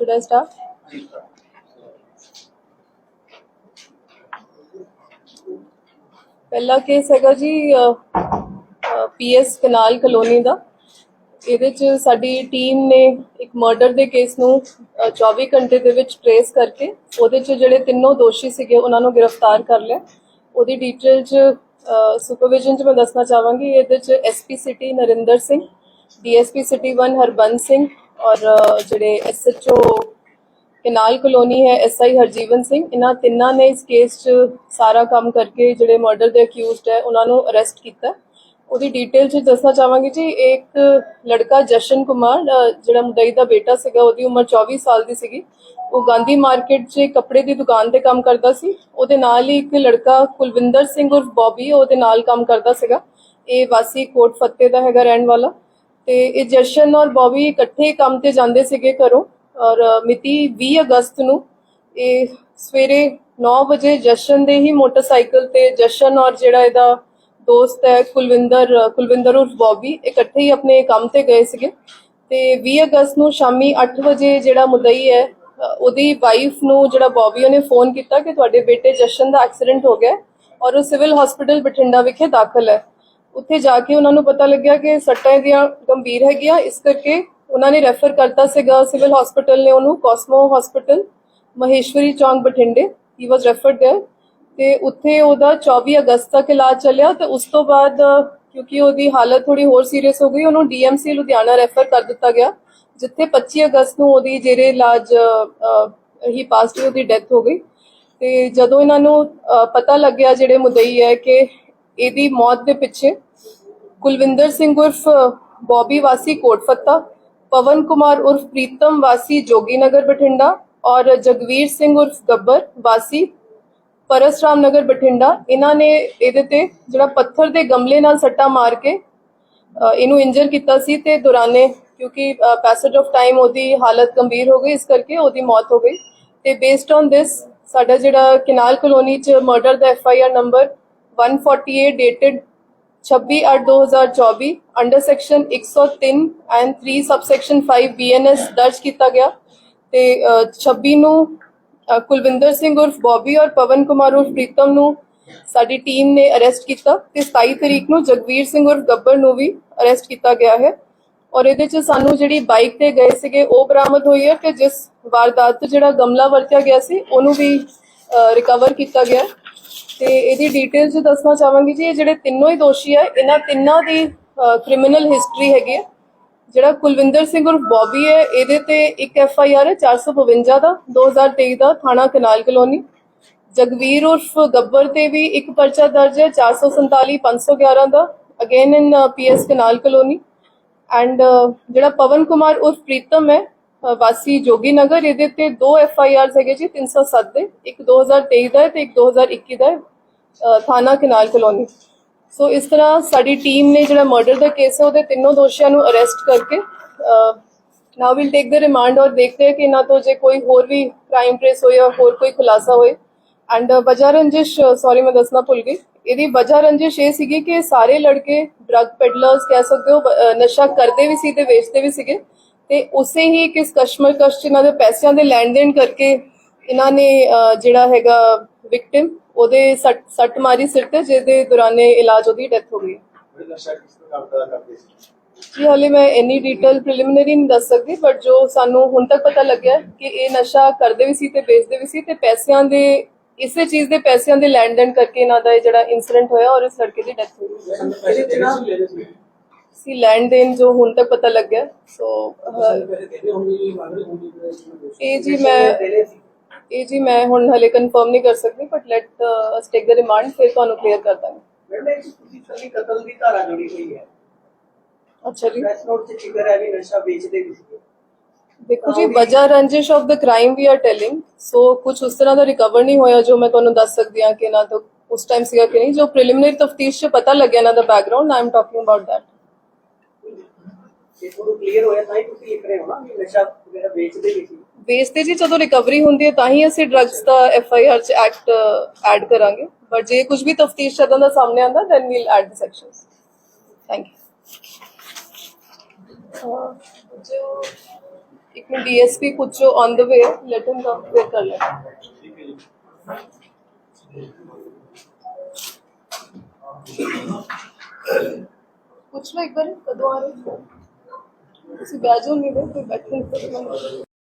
Should I start? ਪਹਿਲਾ case ਹੈਗਾ ਜੀ ਪੀਐਸ ਕਨਾਲ ਕਲੋਨੀ ਦਾ ਇਹਦੇ ਚ ਸਾਡੀ ਟੀਮ ਨੇ ਇੱਕ ਮਰਡਰ ਦੇ ਕੇਸ ਨੂੰ ਅ, 24 ਘੰਟੇ ਦੇ ਵਿੱਚ ਟਰੇਸ ਕਰਕੇ ਉਹਦੇ ਚ ਜਿਹੜੇ ਤਿੰਨੋਂ ਦੋਸ਼ੀ ਸੀਗੇ ਉਹਨਾਂ ਨੂੰ ਗ੍ਰਿਫਤਾਰ ਕਰ ਲਿਆ ਉਹਦੀ ਡਿਟੇਲ ਚ ਸੁਪਰਵਿਜ਼ਨ ਚ ਮੈਂ ਦੱਸਣਾ ਚਾਹਾਂਗੀ ਇਹਦੇ ਚ SP city Narinder Singh DSP city 1 Harbans Singh ਔਰ ਅ, ਜਿਹੜੇ ਐਸਐਚਓ ਕਨਾਲ ਕਲੋਨੀ ਹੈ ਐਸਆਈ ਹਰਜੀਵਨ ਸਿੰਘ ਇਹਨਾਂ ਤਿੰਨਾਂ ਨੇ ਇਸ ਕੇਸ 'ਚ ਸਾਰਾ ਕੰਮ ਕਰਕੇ ਜਿਹੜੇ ਮਰਡਰ ਦੇ ਅਕਿਊਜ਼ਡ ਹੈ ਉਹਨਾਂ ਨੂੰ ਅਰੈਸਟ ਕੀਤਾ। ਉਹਦੀ ਡਿਟੇਲ 'ਚ ਦੱਸਣਾ ਚਾਹਾਂਗੀ ਜੀ ਇੱਕ ਲੜਕਾ ਜਸ਼ਨ ਕੁਮਾਰ ਜਿਹੜਾ ਮੁੰਡਈ ਦਾ ਬੇਟਾ ਸੀਗਾ ਉਹਦੀ ਉਮਰ 24 ਸਾਲ ਦੀ ਸੀਗੀ। ਉਹ ਗਾਂਧੀ ਮਾਰਕੀਟ 'ਚ ਕੱਪੜੇ ਦੀ ਦੁਕਾਨ ਤੇ ਕੰਮ ਕਰਦਾ ਸੀ। ਉਹਦੇ ਨਾਲ ਹੀ ਇੱਕ ਲੜਕਾ ਕੁਲਵਿੰਦਰ ਸਿੰਘ ਉਰਫ ਬੌਬੀ ਉਹਦੇ ਨਾਲ ਕੰਮ ਕਰਦਾ ਸੀਗਾ। ਇਹ ਵਾਸੀ ਕੋਟ ਫੱਤੇ ਦਾ ਹੈਗਾ ਰਹਿਣ ਵਾਲਾ। ਤੇ ਇਹ ਜਸ਼ਨ ਔਰ ਬੌਬੀ ਇਕੱਠੇ ਕੰਮ ਤੇ ਜਾਂਦੇ ਸੀਗੇ ਘਰੋਂ। ਔਰ ਮਿਤੀ 20 ਅਗਸਤ ਨੂੰ ਇਹ ਸਵੇਰੇ 9 ਵਜੇ ਜਸ਼ਨ ਦੇ ਹੀ ਮੋਟਰਸਾਈਕਲ ਤੇ ਜਸ਼ਨ ਔਰ ਜਿਹੜਾ ਇਹਦਾ ਦੋਸਤ ਹੈ ਕੁਲਵਿੰਦਰ ਕੁਲਵਿੰਦਰ ਉਰਫ ਬੌਬੀ ਇਕੱਠੇ ਹੀ ਆਪਣੇ ਕੰਮ ਤੇ ਗਏ ਸੀਗੇ। ਤੇ 20 ਅਗਸਤ ਨੂੰ ਸ਼ਾਮੀ 8 ਵਜੇ ਜਿਹੜਾ ਮੁਦਈ ਹੈ ਉਹਦੀ ਵਾਈਫ ਨੂੰ ਜਿਹੜਾ ਬੌਬੀ ਉਹਨੇ ਫੋਨ ਕੀਤਾ ਕਿ ਤੁਹਾਡੇ ਬੇਟੇ ਜਸ਼ਨ ਦਾ ਐਕਸੀਡੈਂਟ ਹੋ ਗਿਆ ਔਰ ਉਹ ਸਿਵਲ ਹਸਪੀਟਲ ਬਠਿੰਡਾ ਵਿਖੇ ਦਾਖਲ ਹੈ। ਉੱਥੇ ਜਾ ਕੇ ਉਹਨਾਂ ਨੂੰ ਪਤਾ ਲੱਗਿਆ ਕਿ ਸੱਟਾਂ ਇਹਦੀਆਂ ਗੰਭੀਰ ਹੈਗੀਆਂ ਇਸ ਕਰਕੇ ਉਹਨਾਂ ਨੇ ਰੈਫਰ ਕਰਤਾ ਸੀਗਾ ਸਿਵਲ ਹਸਪੀਟਲ ਨੇ ਉਹਨੂੰ ਕੋਸਮੋ ਹਸਪੀਟਲ ਮਹੇਸ਼ਵਰੀ ਚੌਂਕ ਬਠਿੰਡੇ ਹੀ ਵਾਸ ਰੈਫਰਡ देयर ਤੇ ਉੱਥੇ ਉਹਦਾ 24 ਅਗਸਤ ਤੱਕ ਇਲਾਜ ਚੱਲਿਆ ਤੇ ਉਸ ਤੋਂ ਬਾਅਦ ਅ, ਕਿਉਂਕਿ ਉਹਦੀ ਹਾਲਤ ਥੋੜੀ ਹੋਰ ਸੀਰੀਅਸ ਹੋ ਗਈ ਉਹਨੂੰ ਡੀਐਮਸੀ ਲੁਧਿਆਣਾ ਰੈਫਰ ਕਰ ਦਿੱਤਾ ਗਿਆ ਜਿੱਥੇ 25 ਅਗਸਤ ਨੂੰ ਉਹਦੀ ਜਿਹੜੇ ਇਲਾਜ ਅ, ਹੀ ਪਾਸਟ ਉਹਦੀ ਡੈਥ ਹੋ ਗਈ ਤੇ ਜਦੋਂ ਇਹਨਾਂ ਨੂੰ ਅ, ਪਤਾ ਲੱਗਿਆ ਜਿਹੜੇ ਮੁਦਈ ਹੈ ਕਿ ਇਹਦੀ ਮੌਤ ਦੇ ਪਿੱਛੇ ਕੁਲਵਿੰਦਰ ਸਿੰਘ ਉਰਫ ਬੌਬੀ ਵਾਸੀ ਕੋਟਫੱਤਾ, ਪਵਨ ਕੁਮਾਰ ਉਰਫ ਪ੍ਰੀਤਮ ਵਾਸੀ ਜੋਗੀਨਗਰ ਬਠਿੰਡਾ ਔਰ ਜਗਵੀਰ ਸਿੰਘ ਉਰਫ ਗੱਬਰ ਵਾਸੀ ਪਰਸਰਾਮ ਨਗਰ ਬਠਿੰਡਾ। ਇਹਨਾਂ ਨੇ ਇਹਦੇ ਤੇ ਜਿਹੜਾ ਪੱਥਰ ਦੇ ਗਮਲੇ ਨਾਲ ਸੱਟਾ ਮਾਰ ਕੇ ਇਹਨੂੰ ਇੰਜਰ ਕੀਤਾ ਸੀ ਤੇ ਦੌਰਾਨੇ, ਕਿਉਂਕਿ ਪੈਸੇਜ ਆਫ ਟਾਈਮ ਉਹਦੀ ਹਾਲਤ ਗੰਭੀਰ ਹੋ ਗਈ, ਇਸ ਕਰਕੇ ਉਹਦੀ ਮੌਤ ਹੋ ਗਈ। ਤੇ ਬੇਸਡ ਔਨ ਦਿਸ ਸਾਡਾ ਜਿਹੜਾ ਕਿਨਾਲ ਕਲੋਨੀ ਚ murder the F I R number 148 dated 26/8/2024 under section 103 and 3 subsection 5 BNS ਦਰਜ ਕੀਤਾ ਗਿਆ ਤੇ ਅ, 26 ਨੂੰ ਕੁਲਵਿੰਦਰ ਸਿੰਘ ਉਰਫ ਬੌਬੀ ਔਰ ਪਵਨ ਕੁਮਾਰ ਉਰਫ ਪ੍ਰੀਤਮ ਨੂੰ ਸਾਡੀ ਟੀਮ ਨੇ ਅਰੈਸਟ ਕੀਤਾ ਤੇ 27 ਤਰੀਕ ਨੂੰ ਜਗਵੀਰ ਸਿੰਘ ਉਰਫ ਗੱਬਰ ਨੂੰ ਵੀ ਅਰੈਸਟ ਕੀਤਾ ਗਿਆ ਹੈ ਔਰ ਇਹਦੇ ਚ ਸਾਨੂੰ ਜਿਹੜੀ ਬਾਈਕ ਤੇ ਗਏ ਸੀਗੇ ਉਹ ਬਰਾਮਦ ਹੋਈ ਹੈ ਤੇ ਜਿਸ ਵਾਰਦਾਤ 'ਚ ਜਿਹੜਾ ਗਮਲਾ ਵਰਤਿਆ ਗਿਆ ਸੀ ਉਹਨੂੰ ਵੀ ਰਿਕਵਰ ਕੀਤਾ ਗਿਆ ਤੇ ਇਹਦੀ ਡਿਟੇਲਸ ਦੱਸਣਾ ਚਾਹਾਂਗੀ ਜੀ, ਇਹ ਜਿਹੜੇ ਤਿੰਨੋਂ ਹੀ ਦੋਸ਼ੀ ਹੈ ਇਹਨਾਂ ਤਿੰਨਾਂ ਦੀ ਕ੍ਰਿਮੀਨਲ ਹਿਸਟਰੀ ਹੈਗੀ ਹੈ ਜਿਹੜਾ ਕੁਲਵਿੰਦਰ ਸਿੰਘ ਉਰਫ ਬੌਬੀ ਹੈ, ਇਹਦੇ ਤੇ ਇੱਕ ਐਫ ਆਈ ਆਰ ਹੈ 452 ਦਾ 2023 ਦਾ, ਥਾਣਾ ਕਨਾਲ ਕਲੋਨੀ। ਜਗਵੀਰ ਉਰਫ ਗੱਬਰ ਤੇ ਵੀ ਇੱਕ ਪਰਚਾ ਦਰਜ ਹੈ 447 511 ਦਾ again in PS Canal Colony. And ਜਿਹੜਾ ਪਵਨ ਕੁਮਾਰ ਉਰਫ ਪ੍ਰੀਤਮ ਹੈ ਵਾਸੀ ਜੋਗੀ ਨਗਰ ਇਹਦੇ ਤੇ ਦੋ ਐਫ ਆਈ ਆਰ ਹੈਗੇ ਜੀ 307 ਦੇ, ਇੱਕ 2023 ਦਾ ਹੈ ਤੇ ਇੱਕ 2021 ਦਾ ਹੈ ਥਾਣਾ ਕਨਾਲ ਕਲੋਨੀ। ਸੋ ਇਸ ਤਰ੍ਹਾਂ ਸਾਡੀ ਟੀਮ ਨੇ ਜਿਹੜਾ ਮਰਡਰ ਦਾ ਕੇਸ ਹੈ, ਉਹਦੇ ਤਿੰਨੋਂ ਦੋਸ਼ੀਆਂ ਨੂੰ ਅਰੈਸਟ ਕਰਕੇ ਨਾਓ ਵਿਲ ਟੇਕ ਦ ਰਿਮਾਂਡ ਔਰ ਦੇਖਦੇ ਹਾਂ ਕਿ ਇਹਨਾਂ ਤੋਂ ਜੇ ਕੋਈ ਹੋਰ ਵੀ ਕ੍ਰਾਈਮ ਟ੍ਰੇਸ ਹੋਏ ਜਾਂ ਹੋਰ ਕੋਈ ਖੁਲਾਸਾ ਹੋਏ। ਐਂਡ ਵਜ੍ਹਾ ਰੰਜਿਸ਼ ਸੌਰੀ ਮੈਂ ਦੱਸਣਾ ਭੁੱਲ ਗਈ। ਇਹਦੀ ਵਜ੍ਹਾ ਰੰਜਿਸ਼ ਇਹ ਸੀਗੀ ਕਿ ਸਾਰੇ ਲੜਕੇ ਡਰੱਗ ਪੈਡਲਰਸ ਕਹਿ ਸਕਦੇ ਹੋ ਨਸ਼ਾ ਕਰਦੇ ਵੀ ਸੀ ਤੇ ਵੇਚਦੇ ਵੀ ਸੀਗੇ। ਤੇ ਉਸੇ ਹੀ ਕਿਸ ਕਸ਼ਮਕਸ਼ 'ਚ ਇਹਨਾਂ ਦੇ ਪੈਸਿਆਂ ਦੇ ਲੈਣ ਦੇਣ ਕਰਕੇ ਇਹਨਾਂ ਨੇ ਜਿਹੜਾ ਹੈਗਾ ਵਿਕਟਿਮ ਉਹਦੇ ਸੱਟ ਸੱਟ ਮਾਰੀ ਸਿਰ ਤੇ ਜਿਹਦੇ ਦੌਰਾਨੇ ਇਲਾਜ ਉਹਦੀ ਡੈਥ ਹੋ ਗਈ। ਜੀ ਹਾਲੇ ਮੈਂ ਇੰਨੀ ਡਿਟੇਲ ਪ੍ਰੀਲਿਮਿਨਰੀ ਨਹੀਂ ਦੱਸ ਸਕਦੀ ਬਟ ਜੋ ਸਾਨੂੰ ਹੁਣ ਤੱਕ ਪਤਾ ਲੱਗਿਆ ਕਿ ਇਹ ਨਸ਼ਾ ਕਰਦੇ ਵੀ ਸੀ ਤੇ ਵੇਚਦੇ ਵੀ ਸੀ ਤੇ ਪੈਸਿਆਂ ਦੇ ਇਸੇ ਚੀਜ਼ ਦੇ ਪੈਸਿਆਂ ਦੇ ਲੈਣ ਦੇਣ ਕਰਕੇ ਇਹਨਾਂ ਦਾ ਇਹ ਜਿਹੜਾ ਇਨਸੀਡੈਂਟ ਹੋਇਆ ਔਰ ਇਸ ਲੜਕੇ ਦੀ ਡੈਥ ਹੋਈ ਸੀ ਲੈਣੇ ਦੇਣ ਜੋ ਹੁਣ ਤੱਕ ਪਤਾ ਲੱਗਿਆ ਸੋ ਇਹ ਜੀ ਮੈਂ ਇਹ ਜੀ ਮੈਂ ਹੁਣ ਹਲੇ ਕਨਫਰਮ ਨਹੀਂ ਕਰ ਸਕਦੀ but let us take the remand ਫਿਰ ਤੁਹਾਨੂੰ ਕਲੀਅਰ ਕਰ ਦਾਂਗੇ। ਮੈਡਮ ਇਹ ਤੁਸੀਂ ਸਾਡੀ ਕਤਲ ਦੀ ਧਾਰਾ ਜੁੜੀ ਹੋਈ ਹੈ। ਅੱਛਾ ਜੀ। ਪ੍ਰੈਸ ਨੋਟ 'ਚ ਜ਼ਿਕਰ ਹੈ ਵੀ ਨਸ਼ਾ ਵੇਚਦੇ ਵੀ ਸੀ ਦੇਖੋ ਜੀ ਵਜ੍ਹਾ ਰੰਜਿਸ਼ of the crime we are telling so ਕੁਝ ਉਸ ਤਰ੍ਹਾਂ ਦਾ ਰਿਕਵਰ ਨਹੀਂ ਹੋਇਆ ਜੋ ਮੈਂ ਤੁਹਾਨੂੰ ਦੱਸ ਸਕਦੀ ਹਾਂ ਕਿ ਨਾ ਤਾਂ ਉਸ ਟਾਈਮ ਸੀਗਾ ਕਿ ਨਹੀਂ। ਜੋ ਪ੍ਰੀਲਿਮਿਨਰੀ ਤਫਤੀਸ਼ 'ਚ ਪਤਾ ਲੱਗਿਆ ਨਾ ਦਾ background I am talking about that ਤੁਹਾਨੂੰ ਕਲੀਅਰ ਹੋਇਆ ਤਾਂ ਹੀ ਤੁਸੀਂ ਲਿਖ ਰਹੇ ਹੋ ਨਾ ਵੀ ਨਸ਼ਾ ਵਗੈਰਾ ਵੇਚਦੇ ਵੀ ਸੀ। ਬੇਸ ਤੇ ਜੀ ਜਦੋਂ ਰਿਕਵਰੀ ਹੁੰਦੀ ਹੈ ਤਾਂ ਹੀ ਅਸੀਂ ਡਰੱਗਸ ਦਾ ਐਫ ਆਈ ਆਰ 'ਚ ਐਕਟ ਐਡ ਕਰਾਂਗੇ। ਬਟ ਜੇ ਕੁਝ ਵੀ ਤਫਤੀਸ਼ ਚੱਲਦਾ ਦਾ ਸਾਹਮਣੇ ਆਂਦਾ then we'll add the sections thank you ਜੋ ਇੱਕ ਮਿੰਟ ਡੀਐਸਪੀ ਪੁੱਛੋ on the way let him come wait ਕਰ ਲੈ ਠੀਕ ਹੈ ਜੀ ਪੁੱਛ ਲਓ ਇੱਕ ਵਾਰ ਕਦੋਂ ਆ ਰਹੇ ਹੋ? ਤੁਸੀਂ ਬੈਜੋ ਨਹੀਂ ਦੇ ਕੋਈ ਬੈਠਣ